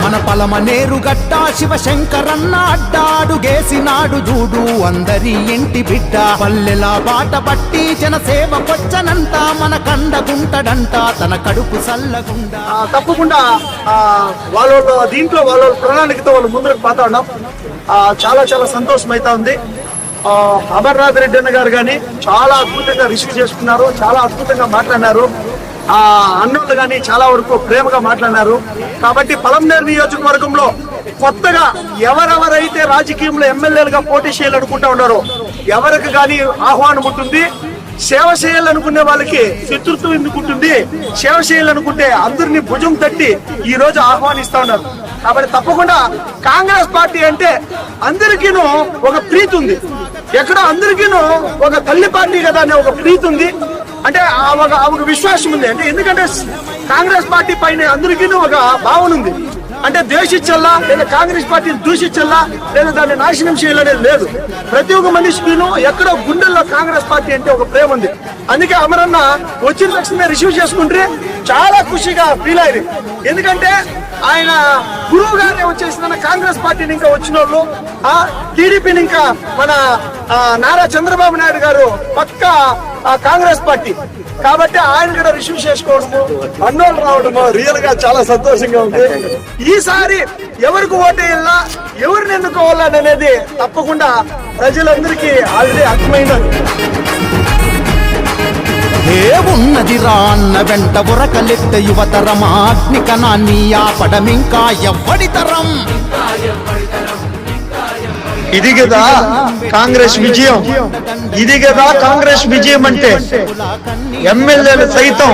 మన పలమ నేరుగడ్డ శివశంకరన్న అడ్డాడు గేసినాడు చూడు అందరి ఇంటి బిడ్డ. పల్లెలా బాట పట్టి జనసేవ కొచ్చనంట మన కండగుంటడంట. తన కడుపు సల్లగుండా. తప్పకుండా ఆ, వాళ్ళ దీంట్లో వాళ్ళ ప్రణాళికతో వాళ్ళు ముందుకు పోతా ఉన్నాం చాలా చాలా సంతోషం అవుతా ఉంది. అమర్నాథ్ రెడ్డి అన్న గారు కానీ చాలా అద్భుతంగా రిసీవ్ చేసుకున్నారు చాలా అద్భుతంగా మాట్లాడినారు. ఆ అన్నోళ్ళు కానీ చాలా వరకు ప్రేమగా మాట్లాడినారు. కాబట్టి పలంనేరు నియోజకవర్గంలో కొత్తగా ఎవరెవరైతే రాజకీయంలో ఎమ్మెల్యేలుగా పోటీ చేయాలనుకుంటా ఉన్నారో ఎవరికి కానీ ఆహ్వానం ఉంటుంది. సేవ చేయాలనుకునే వాళ్ళకి శత్రుత్వం ఎందుకు ఉంటుంది? సేవ చేయాలనుకుంటే అందరినీ భుజం తట్టి ఈ రోజు ఆహ్వానిస్తా ఉన్నారు. కాబట్టి తప్పకుండా కాంగ్రెస్ పార్టీ అంటే అందరికీను ఒక ప్రీతి ఉంది. ఎక్కడ అందరికీను ఒక తల్లి పార్టీ కదా అనే ఒక ప్రీతి ఉంది. అంటే ఆ ఒక ఒక విశ్వాసం ఉంది. అంటే ఎందుకంటే కాంగ్రెస్ పార్టీ పైన అందరికీను ఒక భావన ఉంది. అంటే ద్వేషించల్లా లేదా కాంగ్రెస్ పార్టీని దూషించల్లా లేదా దాన్ని నాశనం చేయాలనేది లేదు. ప్రతి ఒక్క మనిషికిను ఎక్కడో గుండెల్లో కాంగ్రెస్ పార్టీ అంటే ఒక ప్రేమ ఉంది. అందుకే అమరన్న వచ్చిన తక్షణమే రిసీవ్ చేసుకుంటే చాలా ఖుషిగా ఫీల్ అయింది ఎందుకంటే ఆయన గురువు గారే వచ్చేసిన కాంగ్రెస్ పార్టీని ఇంకా వచ్చిన వాళ్ళు ఆ టీడీపీని ఇంకా మన నారా చంద్రబాబు నాయుడు గారు పక్క ఆ కాంగ్రెస్ పార్టీ. కాబట్టి ఆయన కూడా రిసీవ్ చేసుకోవడము అన్నోళ్ళు రావడము రియల్గా చాలా సంతోషంగా ఉంది. ఈసారి ఎవరికి ఓటేయాలా ఎవరిని ఎన్నుకోవాలని అనేది తప్పకుండా ప్రజలందరికీ ఆల్రెడీ అర్థమైనది ఏ ఉన్నది రాన్న వెంట ఉరకలెత్త యువతరం అగ్ని కణాన్ని ఆపడమింకా ఎవ్వడి తరం? ఇది కదా కాంగ్రెస్ విజయం? ఇది కదా కాంగ్రెస్ విజయం అంటే ఎమ్మెల్యేలు సైతం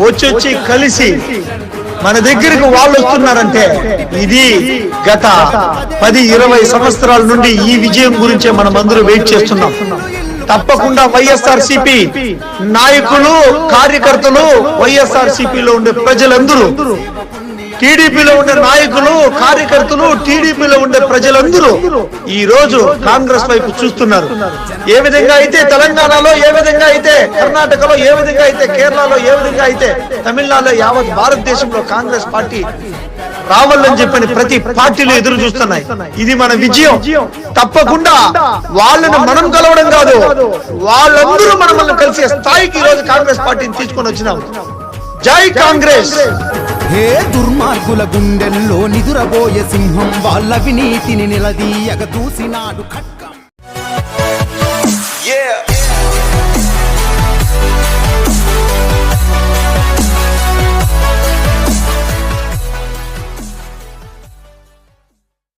వచ్చొచ్చి కలిసి మన దగ్గరికి వాళ్ళు వస్తున్నారంటే ఇది గత పది ఇరవై సంవత్సరాల నుండి ఈ విజయం గురించే మనం అందరూ వెయిట్ చేస్తున్నాం. తప్పకుండా వైఎస్ఆర్ సిపి నాయకులు కార్యకర్తలు వైఎస్ఆర్ సిపిలో ఉండే ప్రజలందరూ టీడీపీలో ఉండే నాయకులు కార్యకర్తలు టీడీపీలో ఉండే ప్రజలందరూ ఈ రోజు కాంగ్రెస్ వైపు చూస్తున్నారు. ఏ విధంగా అయితే తెలంగాణలో ఏ విధంగా అయితే కర్ణాటకలో ఏ విధంగా అయితే కేరళలో ఏ విధంగా అయితే తమిళనాడులో యావత్ భారతదేశంలో కాంగ్రెస్ పార్టీ రావాలని చెప్పని ప్రతి పార్టీలు ఎదురు చూస్తున్నాయి. ఇది మన విజయం. తప్పకుండా వాళ్ళని మనం కలవడం కాదు వాళ్ళందరూ మనల్ని కలిసే స్థాయికి ఈ రోజు కాంగ్రెస్ పార్టీని తీసుకొని వచ్చినాం. జై కాంగ్రెస్! ఏ దుర్మార్గుల గుండెల్లో నిదురబోయే సింహం వాళ్ళ వినీతిని నిలదీయగ చూసినాడు ఖడ్గం. Yeah.